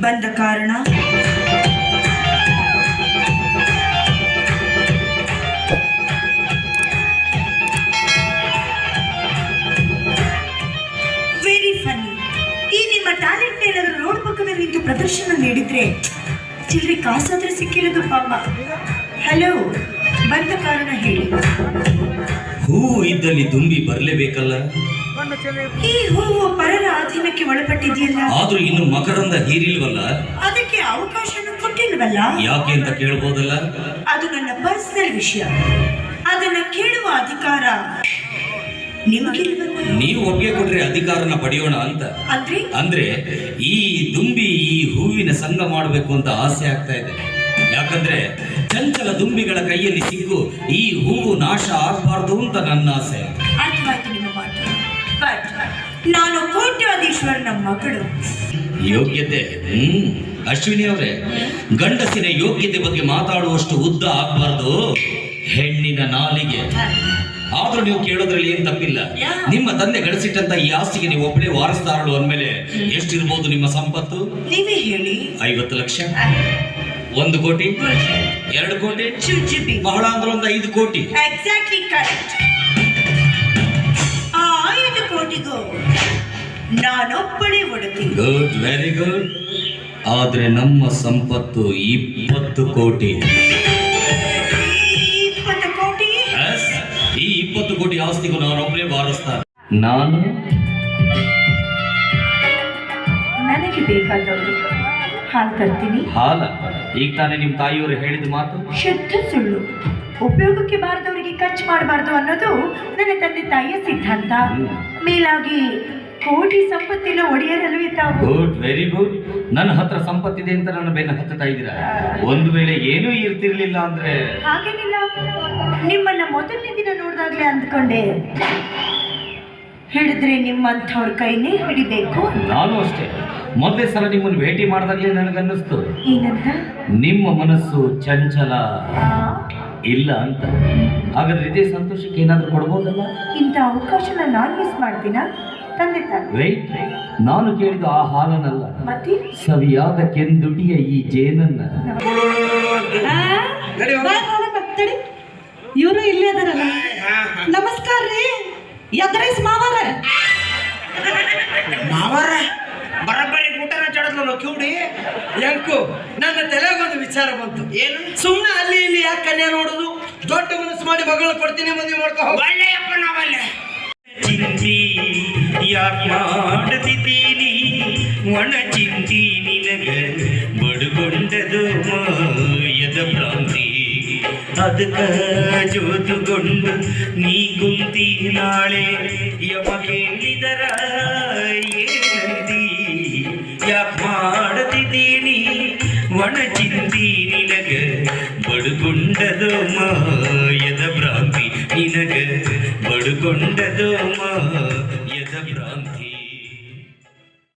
ಬಂದ ಕಾರಣ very funny ಈ ನಿಮ್ಮ ಟ್ಯಾಲೆಂಟ್ ಏನಾದರೂ ರೋಡ್ ಪಕ್ಕದಲ್ಲಿ ನಿಂತು ಪ್ರದರ್ಶನ ನೀಡಿದ್ರೆ ಚಿಲ್ಲರೆ ಕಾಸಾದ್ರೆ ಸಿಕ್ಕಿರೋದು ಪಾಪ. ಹಲೋ ಬಂದ ಕಾರಣ ಹೇಳಿ. ಹೂ ಇದ್ದಲ್ಲಿ ತುಂಬಿ ಬರಲೇಬೇಕಲ್ಲ? ಈ ಹೂವು ಪರರ ಅಧೀನಕ್ಕೆ ಒಳಪಟ್ಟಿದೆಯಲ್ಲ? ಆದ್ರೂ ಇನ್ನು ಮಕರಂದ ಹೀರಿಲ್ವಲ್ಲ? ಅದಕ್ಕೆ ಅವಕಾಶ ಕೊಟ್ಟಿಲ್ವಲ್ಲ? ಯಾಕೆ ಅಂತ ಕೇಳ್ಬೋದಲ್ಲ? ಅದು ನನ್ನ ಪರ್ಸನಲ್ ವಿಷಯ. ಅದನ್ನ ಕೇಳುವ ಅಧಿಕಾರ ನಿಮಗಿಲ್ವಲ್ಲ? ನೀವು ಒಪ್ಪಿಗೆ ಕೊಟ್ರೆ ಅಧಿಕಾರನ ಪಡೆಯೋಣ ಅಂತ. ಅಂದ್ರೆ? ಅಂದ್ರೆ ಈ ದುಂಬಿ ಈ ಹೂವಿನ ಸಂಘ ಮಾಡಬೇಕು ಅಂತ ಆಸೆ ಆಗ್ತಾ ಇದೆ. ಯಾಕಂದ್ರೆ ಚಂಚಲ ದುಂಬಿಗಳ ಕೈಯಲ್ಲಿ ಸಿಕ್ಕು ಈ ಹೂವು ನಾಶ ಆಗಬಾರ್ದು ಅಂತ ನನ್ನ ಆಸೆ. ಆಯ್ತು ಬಟ್ ನಾನು ಕೋಟ್ಯಾಧೀಶ್ವರನ ಮಗಳು. ಯೋಗ್ಯತೆ. ಹ್ಮ್. ಅಶ್ವಿನಿ ಅವರೇ ಗಂಡಸಿನ ಯೋಗ್ಯತೆ ಬಗ್ಗೆ ಮಾತಾಡುವಷ್ಟು ಉದ್ದ ಆಗ್ಬಾರ್ದು. ಹೆಣ್ಣಿನ ನಾಲಿಗೆ. ಆದ್ರೂ ನೀವು ಕೇಳೋದ್ರಲ್ಲಿ ಏನ್ ತಪ್ಪಿಲ್ಲ. ನಿಮ್ಮ ತಂದೆ ಗಳಿಸಿಟ್ಟಂತ ಈ ಆಸ್ತಿಗೆ ನೀವು ಒಬ್ಬಳೇ ವಾರಸ್ತಾರಳು ಅಂದ್ಮೇಲೆ ಎಷ್ಟಿರ್ಬೋದು ನಿಮ್ಮ ಸಂಪತ್ತು? ನೀವೇ ಹೇಳಿ. ಐವತ್ತು ಲಕ್ಷ. ಒಂದು ಕೋಟಿ. ಎರಡು ಕೋಟಿ. ಬಹಳ ಅಂದ್ರೆ ಒಂದು ಐದು ಕೋಟಿ. ಎಕ್ಸಾಕ್ಟ್ಲಿ ಕರೆಕ್ಟ್ ನಾನೊಬ್ಬಳೇ ಒಡತಿ. ಗುಡ್ ವೆರಿ ಗುಡ್ ಆದ್ರೆ ನಮ್ಮ ಸಂಪತ್ತು ಇಪ್ಪತ್ತು ಕೋಟಿ. ಇಪ್ಪತ್ತು ಕೋಟಿ? Yes, ಈ ಇಪ್ಪತ್ತು ಕೋಟಿ ಆಸ್ತಿಗೂ ನಾನೊಬ್ಬನೇ ವಾರಸ್ತಾರ ನಾನು? ನನಗೆ ಬೇಕಾದವರು ಹಾಲು ತರ್ತೀನಿ. ಹಾಲ? ಈಗ ತಾನೇ ನಿಮ್ಮ ತಾಯಿಯವರು ಹೇಳಿದ ಮಾತು? ಶುದ್ಧ ಸುಳ್ಳು. ಉಪಯೋಗಕ್ಕೆ ಬಾರದವರಿಗೆ ಖರ್ಚು ಮಾಡಬಾರ್ದು ಅನ್ನೋದು ನನ್ನ ತಂದೆ ತಾಯಿಯ ಸಿದ್ಧಾಂತ. ಮೇಲಾಗಿ ಕೋಟಿ ಸಂಪತ್ತಿನ ಒಡೆಯರಲ್ವೇ ತಾವು? ಗುಡ್ ವೆರಿ ಗುಡ್ ನನ್ನ ಹತ್ರ ಸಂಪತ್ತಿದೆ ಅಂತ ನನ್ನ ಬೆನ್ನ ಹತ್ತುತ್ತಾ ಇದ್ದೀರಾ? ಒಂದು ವೇಳೆ ಏನೂ ಇರ್ತಿರ್ಲಿಲ್ಲ ಅಂದ್ರೆ? ಹಾಗೇನಿಲ್ಲ. ನಿಮ್ಮನ್ನ ಮೊದಲನೇ ದಿನ ನೋಡಿದಾಗ್ಲೇ ಅಂದ್ಕೊಂಡೆ. ಹಿಡಿದ್ರೆ ನಿಮ್ಮಂಥವ್ರ ಕೈನೇ ಹಿಡಿಬೇಕು. ನಾನು ಅಷ್ಟೇ. ಮೊದಲೇ ಸಲ ನಿಮ್ಮನ್ನು ಭೇಟಿ ಮಾಡಿದಾಗಲೇ ನನಗನ್ನಿಸ್ತು. ಏನಂತ? ನಿಮ್ಮ ಮನಸ್ಸು ಚಂಚಲ ಇಲ್ಲ ಅಂತ. ಹಾಗಾದ್ರೆ ಇದೇ ಸಂತೋಷಕ್ಕೆ ಏನಾದರೂ ಕೊಡ್ಬೋದಲ್ಲ? ಇಂಥ ಅವಕಾಶನ ನಾನು ಮಿಸ್ ಮಾಡ್ತೀನಾ? ನಾನು ಕೇಳಿದ ಆ ಹಾಲನಲ್ಲ. ಸರಿಯಾದ ಸವಿಯಾದ ಕೆಂದುಟಿಯ ಈ ಜೇನನ್ನ. ಇವರು ಇಲ್ಲೇ ಅದರಲ್ಲ ನಮಸ್ಕಾರ ರೀ. ಎದ್ರೈಸ್ ಮಾವಾರ. ಮಾವರ? ಬರಬ್ಬರಿ ಊಟನ ಚಡದ್ಲು ಕ್ಯೂಡಿ? ಎಂಕು ನನ್ನ ತಲೆಗೊಂದು ವಿಚಾರ ಬಂತು. ಏನು? ಸುಮ್ಮನೆ ಅಲ್ಲಿ ಇಲ್ಲಿ ಯಾಕೆ ಕನ್ಯಾ ನೋಡುದು? ದೊಡ್ಡ ಮನಸ್ಸು ಮಾಡಿ ಮಗಳನ್ನ ಕೊಡ್ತೀನಿ ಮದುವೆ ಮಾಡ್ಕೋ ಒಳ್ಳೆಯಪ್ಪ ನಾವಲ್ಲೇ. ಚಿಂತಿ ಯಾಕ ಮಾಡಿದ್ದೀನಿ ಒಣಚಿಂತೀನಿ ನಗ ಬಡುಗೊಂಡದು ಮಾಯದ ಭ್ರಾಂತಿ ಅದಕ ಜೋತುಗೊಂಡು ನೀ ಕುಂತಿ ನಾಳೆ ಯಮ ಕೇಳಿದರ ಏನಂತಿ ಯಾಕೆ ಮಾಡದಿದ್ದೀನಿ ಒಣಚಿಂತಿ ನಿನಗ ಬಡುಗೊಂಡದು ಮಾಯದ ಭ್ರಾಂತಿ ನಿನಗ ಬಡುಗೊಂಡದು ಮಾಯ